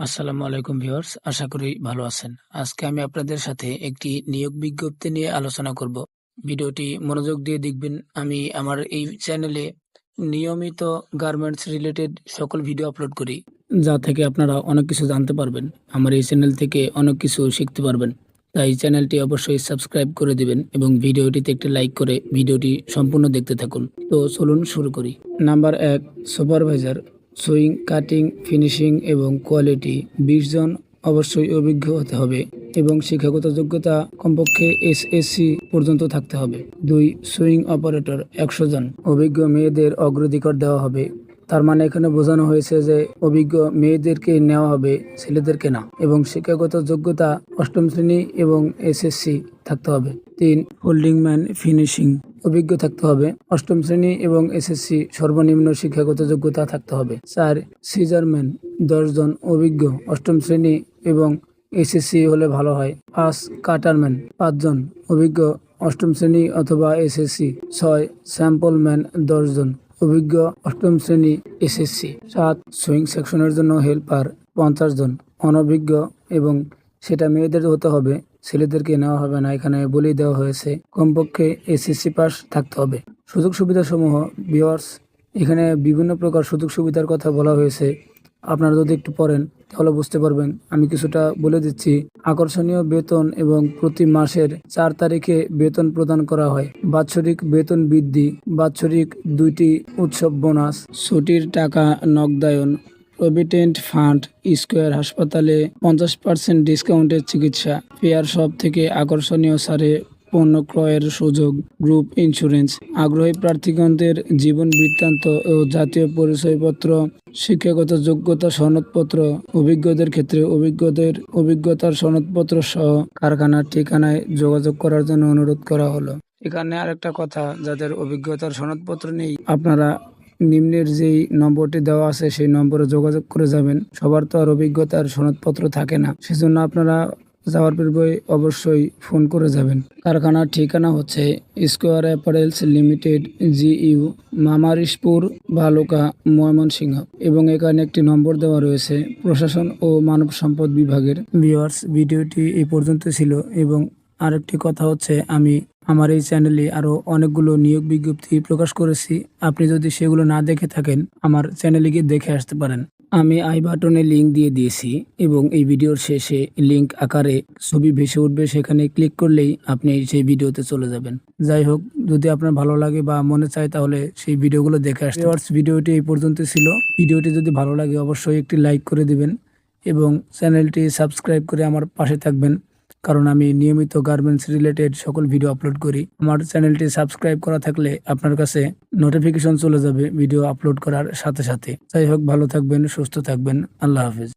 আসসালামু আলাইকুম ভিউয়ার্স, আশা করি ভালো আছেন। আজকে আমি আপনাদের সাথে একটি নিয়োগ বিজ্ঞপ্তি নিয়ে আলোচনা করব। ভিডিওটি মনোযোগ দিয়ে দেখবেন। আমি আমার এই চ্যানেলে নিয়মিত গার্মেন্টস রিলেটেড সকল ভিডিও আপলোড করি, যা থেকে আপনারা অনেক কিছু জানতে পারবেন। আমার এই চ্যানেল থেকে অনেক কিছু শিখতে পারবেন। তাই চ্যানেলটি অবশ্যই সাবস্ক্রাইব করে দিবেন এবং ভিডিওটিতে একটি লাইক করে ভিডিওটি সম্পূর্ণ দেখতে থাকুন। তো চলুন শুরু করি। নাম্বার এক, সুপারভাইজার সুইং, কাটিং, ফিনিশিং এবং কোয়ালিটি। বিশ জন অবশ্যই অভিজ্ঞ হতে হবে এবং শিক্ষাগত যোগ্যতা কমপক্ষে এসএসসি পর্যন্ত থাকতে হবে। দুই, সুইং অপারেটর, একশো জন। অভিজ্ঞ মেয়েদের অগ্রাধিকার দেওয়া হবে। তার মানে এখানে বোঝানো হয়েছে যে অভিজ্ঞ মেয়েদেরকে নেওয়া হবে, ছেলেদেরকে না। এবং শিক্ষাগত যোগ্যতা অষ্টম শ্রেণি এবং এসএসসি থাকতে হবে। তিন, হোল্ডিং ম্যান, ফিনিশিং। অভিজ্ঞ থাকতে হবে। অষ্টম শ্রেণি এবং এসএসসি সর্বনিম্ন শিক্ষাগত যোগ্যতা থাকতে হবে। চার সিজারম্যান দশজন অভিজ্ঞ, অষ্টম শ্রেণি এবং এসএসসি হলে ভালো হয়। পাঁচ, কাটারম্যান পাঁচজন অভিজ্ঞ, অষ্টম শ্রেণি অথবা এসএসসি। ছয় স্যাম্পল ম্যান দশজন অভিজ্ঞ, অষ্টম শ্রেণি, এসএসসি। সাত, সুইং সেকশনের জন্য হেল্পার, পঞ্চাশ জন অনভিজ্ঞ এবং সেটা মেয়েদের হতে হবে। ছেলেদেরকে নেওয়া হবে না, এখানে বলেই দেওয়া হয়েছে। কমপক্ষে এসএসসি পাস থাকতে হবে। সুযোগ সুবিধাসমূহ ভিওয়ার্স এখানে বিভিন্ন প্রকার সুযোগ সুবিধার কথা বলা হয়েছে। আপনারা যদি একটু পড়েন, তাহলে বুঝতে পারবেন। আমি কিছুটা বলে দিচ্ছি। আকর্ষণীয় বেতন এবং প্রতি মাসের চার তারিখে বেতন প্রদান করা হয়। বাৎসরিক বেতন বৃদ্ধি, বাৎসরিক দুইটি উৎসব বোনাস, ছুটির টাকা নগদায়ন প্রভিডেন্ট ফান্ড স্কোয়ার হাসপাতালে পঞ্চাশ পার্সেন্ট ডিসকাউন্টের চিকিৎসা। পেয়ার শপ থেকে আকর্ষণীয় সারে পণ্য ক্রয়ের সুযোগ। Group insurance. আগ্রহী প্রার্থীগণদের জীবন বৃত্তান্ত ও জাতীয় পরিচয়পত্র, শিক্ষাগত যোগ্যতা সনদপত্র, অভিজ্ঞদের ক্ষেত্রে অভিজ্ঞদের অভিজ্ঞতার সনদপত্র সহ কারখানার ঠিকানায় যোগাযোগ করার জন্য অনুরোধ করা হলো। এখানে আরেকটা কথা, যাদের অভিজ্ঞতার সনদপত্র নেই, আপনারা নিম্নের যেই নম্বরটি দেওয়া আছে, সেই নম্বরে যোগাযোগ করে যাবেন। সবার তো আর অভিজ্ঞতার সনদপত্র থাকে না। সেজন্য আপনারা যাওয়ার পূর্বে অবশ্যই ফোন করে যাবেন। কারখানার ঠিকানা হচ্ছে স্কোয়ার অ্যাপারেলস লিমিটেড, জিইউ, মামারিশপুর ভালুকা ময়মনসিংহ এবং এখানে একটি নম্বর দেওয়া রয়েছে প্রশাসন ও মানব সম্পদ বিভাগের। ভিওয়ার্স ভিডিওটি এই পর্যন্ত ছিল এবং আরেকটি কথা হচ্ছে, আমি আমার এই চ্যানেলে আরও অনেকগুলো নিয়োগ বিজ্ঞপ্তি প্রকাশ করেছি। আপনি যদি সেগুলো না দেখে থাকেন, আমার চ্যানেলে গিয়ে দেখে আসতে পারেন। আমি আই বাটনে লিঙ্ক দিয়ে দিয়েছি এবং এই ভিডিওর শেষে লিঙ্ক আকারে ছবি ভেসে উঠবে, সেখানে ক্লিক করলেই আপনি সেই ভিডিওতে চলে যাবেন। যাই হোক, যদি আপনার ভালো লাগে বা মনে চায়, তাহলে সেই ভিডিওগুলো দেখে আসতে ভিডিওটি এই পর্যন্ত ছিল। ভিডিওটি যদি ভালো লাগে, অবশ্যই একটি লাইক করে দিবেন এবং চ্যানেলটি সাবস্ক্রাইব করে আমার পাশে থাকবেন। কারণ আমি নিয়মিত গার্মেন্টস রিলেটেড সকল ভিডিও আপলোড করি। আমার চ্যানেলটি সাবস্ক্রাইব করা থাকলে আপনার কাছে নোটিফিকেশন চলে যাবে ভিডিও আপলোড করার সাথে সাথে। যাই হোক, ভালো থাকবেন, সুস্থ থাকবেন। আল্লাহ হাফিজ।